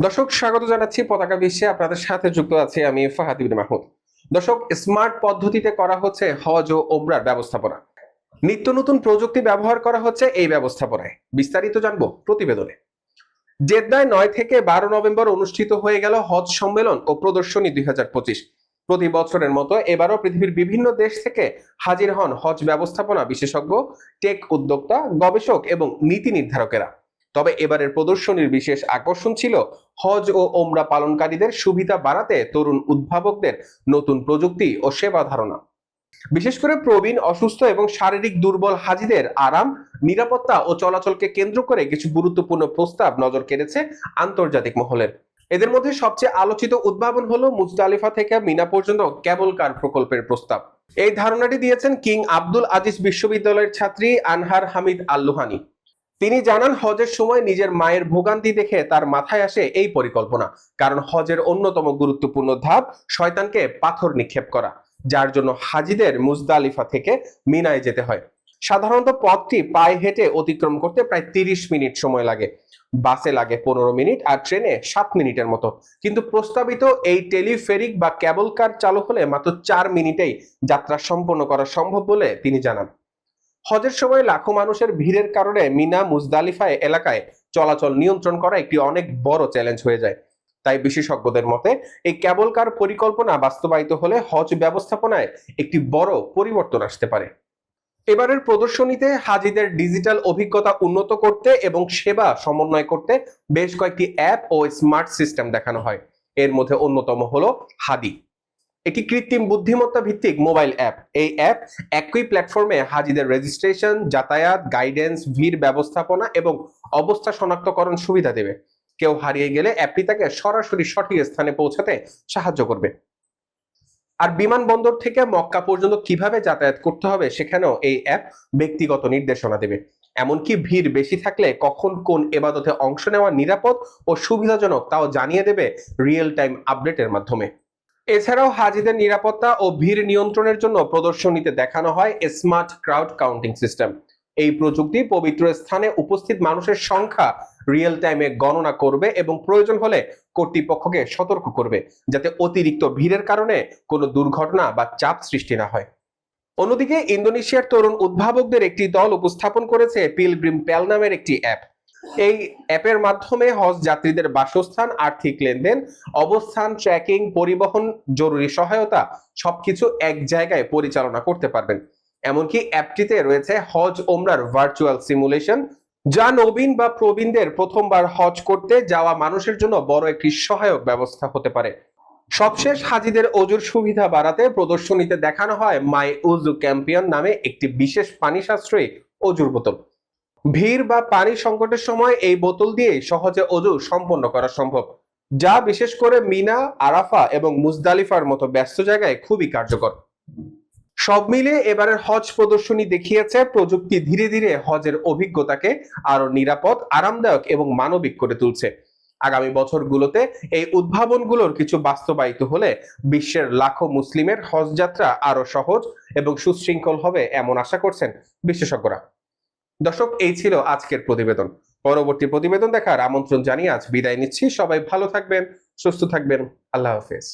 দর্শক, স্বাগত জানাচ্ছি পতাকা বিশ্বে। আপনাদের সাথে যুক্ত আছি আমি ফাহাদ মাহমুদ। দর্শক, স্মার্ট পদ্ধতিতে করা হচ্ছে হজ ও ওমরার ব্যবস্থাপনা। নিত্য নতুন প্রযুক্তি ব্যবহার করা হচ্ছে এই ব্যবস্থাপনায়। বিস্তারিত জানব প্রতিবেদনে। জেদ্দায় নয় থেকে বারো নভেম্বর অনুষ্ঠিত হয়ে গেল হজ সম্মেলন ও প্রদর্শনী দুই হাজার পঁচিশ। প্রতি বছরের মতো এবারও পৃথিবীর বিভিন্ন দেশ থেকে হাজির হন হজ ব্যবস্থাপনা বিশেষজ্ঞ, টেক উদ্যোক্তা, গবেষক এবং নীতি নির্ধারকেরা। তবে এবারের প্রদর্শনীর বিশেষ আকর্ষণ ছিল হজ ও ওমরা পালনকারীদের সুবিধা বাড়াতে তরুণ উদ্ভাবকদের নতুন প্রযুক্তি ও সেবা ধারণা। বিশেষ করে প্রবীণ, অসুস্থ এবং শারীরিক দুর্বল হাজিদের আরাম, নিরাপত্তা ও চলাচলকে কেন্দ্র করে কিছু গুরুত্বপূর্ণ প্রস্তাব নজর কেড়েছে আন্তর্জাতিক মহলের। এদের মধ্যে সবচেয়ে আলোচিত উদ্ভাবন হলো মুজদালিফা থেকে মিনা পর্যন্ত কেবল কার প্রকল্পের প্রস্তাব। এই ধারণাটি দিয়েছেন কিং আব্দুল আজিজ বিশ্ববিদ্যালয়ের ছাত্রী আনহার হামিদ আল্লুহানি। তিনি জানান, হজের সময় নিজের মায়ের ভোগান্তি দেখে তার মাথায় আসে এই পরিকল্পনা। কারণ হজের অন্যতম গুরুত্বপূর্ণ ধাপ শয়তানকে পাথর নিক্ষেপ করা, যার জন্য হাজিদের মুজদালিফা থেকে মিনায় যেতে হয়। সাধারণত পথটি পায়ে হেঁটে অতিক্রম করতে প্রায় তিরিশ মিনিট সময় লাগে। বাসে লাগে পনেরো মিনিট আর ট্রেনে সাত মিনিটের মতো। কিন্তু প্রস্তাবিত এই টেলিফেরিক বা ক্যাবল কার চালু হলে মাত্র চার মিনিটেই যাত্রা সম্পন্ন করা সম্ভব বলে তিনি জানান। হজের সময় লাখো মানুষের ভিড়ের কারণে মিনা মুজদালিফায় এলাকায় চলাচল নিয়ন্ত্রণ করা একটি অনেক বড় চ্যালেঞ্জ হয়ে যায়। তাই বিশেষজ্ঞদের মতে, এই ক্যাবল কার পরিকল্পনা বাস্তবায়িত হলে হজ ব্যবস্থাপনায় একটি বড় পরিবর্তন আসতে পারে। এবারের প্রদর্শনীতে হাজিদের ডিজিটাল অভিজ্ঞতা উন্নত করতে এবং সেবা সমন্বয় করতে বেশ কয়েকটি অ্যাপ ও স্মার্ট সিস্টেম দেখানো হয়। এর মধ্যে অন্যতম হলো হাদি। একটি কৃত্রিম বুদ্ধিমত্তা ভিত্তিক মোবাইল অ্যাপ। এই অ্যাপ একই প্ল্যাটফর্মে হাজিদের রেজিস্ট্রেশন যাতায়াত গাইডেন্স ভিড় ব্যবস্থাপনা এবং অবস্থা শনাক্তকরণ সুবিধা দেবে। কেউ হারিয়ে গেলে অ্যাপটি তাকে সরাসরি সঠিক স্থানে পৌঁছাতে সাহায্য করবে। আর বিমানবন্দর থেকে মক্কা পর্যন্ত কীভাবে যাতায়াত করতে হবে সেখানেও এই অ্যাপ ব্যক্তিগত নির্দেশনা দেবে। এমনকি ভিড় বেশি থাকলে কখন কোন এবাদতে অংশ নেওয়া নিরাপদ ও সুবিধাজনক তাও জানিয়ে দেবে রিয়েল টাইম আপডেটের মাধ্যমে। এছাড়াও হাজিদের নিরাপত্তা ও ভিড় নিয়ন্ত্রণের জন্য প্রদর্শনীতে দেখানো হয় স্মার্ট ক্রাউড কাউন্টিং সিস্টেম। এই প্রযুক্তি পবিত্র স্থানে উপস্থিত মানুষের সংখ্যা রিয়েল টাইমে গণনা করবে এবং প্রয়োজন হলে কর্তৃপক্ষকে সতর্ক করবে, যাতে অতিরিক্ত ভিড়ের কারণে কোনো দুর্ঘটনা বা চাপ সৃষ্টি না হয়। অন্যদিকে ইন্দোনেশিয়ার তরুণ উদ্ভাবকদের একটি দল উপস্থাপন করেছে পিলগ্রিম প্যাল নামের একটি অ্যাপ। এই অ্যাপের মাধ্যমে হজ যাত্রীদের বাসস্থান, আর্থিক লেনদেন, অবস্থান ট্র্যাকিং পরিবহন, জরুরি সহায়তা সবকিছু এক জায়গায় পরিচালনা করতে পারবেন। এমনকি অ্যাপটিতে রয়েছে হজ ওমরার ভার্চুয়াল সিমুলেশন যা নবীন বা প্রবীণদের প্রথমবার হজ করতে যাওয়া মানুষের জন্য বড় একটি সহায়ক ব্যবস্থা হতে পারে। সবশেষ হাজিদের অজুর সুবিধা বাড়াতে প্রদর্শনীতে দেখানো হয় মাই উজু ক্যাম্পিয়ন নামে একটি বিশেষ পানি সাশ্রয়ী অজুর বোতল। ভিড় বা পানি সংকটের সময় এই বোতল দিয়ে সহজে অজু সম্পন্ন করা সম্ভব। যা বিশেষ করে মিনা, আরাফা এবং মুজদালিফার মতো ব্যস্ত জায়গায় খুবই কার্যকর। সব মিলিয়ে এবারের হজ প্রদর্শনী দেখিয়েছে প্রযুক্তি ধীরে ধীরে হজের অভিজ্ঞতাকে আরও নিরাপদ, আরামদায়ক এবং মানবিক করে তুলছে। আগামী বছরগুলোতে এই উদ্ভাবনগুলোর কিছু বাস্তবায়িত হলে বিশ্বের লাখো মুসলিমের হজ যাত্রা আরও সহজ এবং সুশৃঙ্খল হবে এমন আশা করছেন বিশেষজ্ঞরা। দর্শক, এই ছিল আজকের প্রতিবেদন। পরবর্তী প্রতিবেদন দেখার আমন্ত্রণ জানিয়ে আজ বিদায় নিচ্ছি। সবাই ভালো থাকবেন, সুস্থ থাকবেন। আল্লাহ হাফেজ।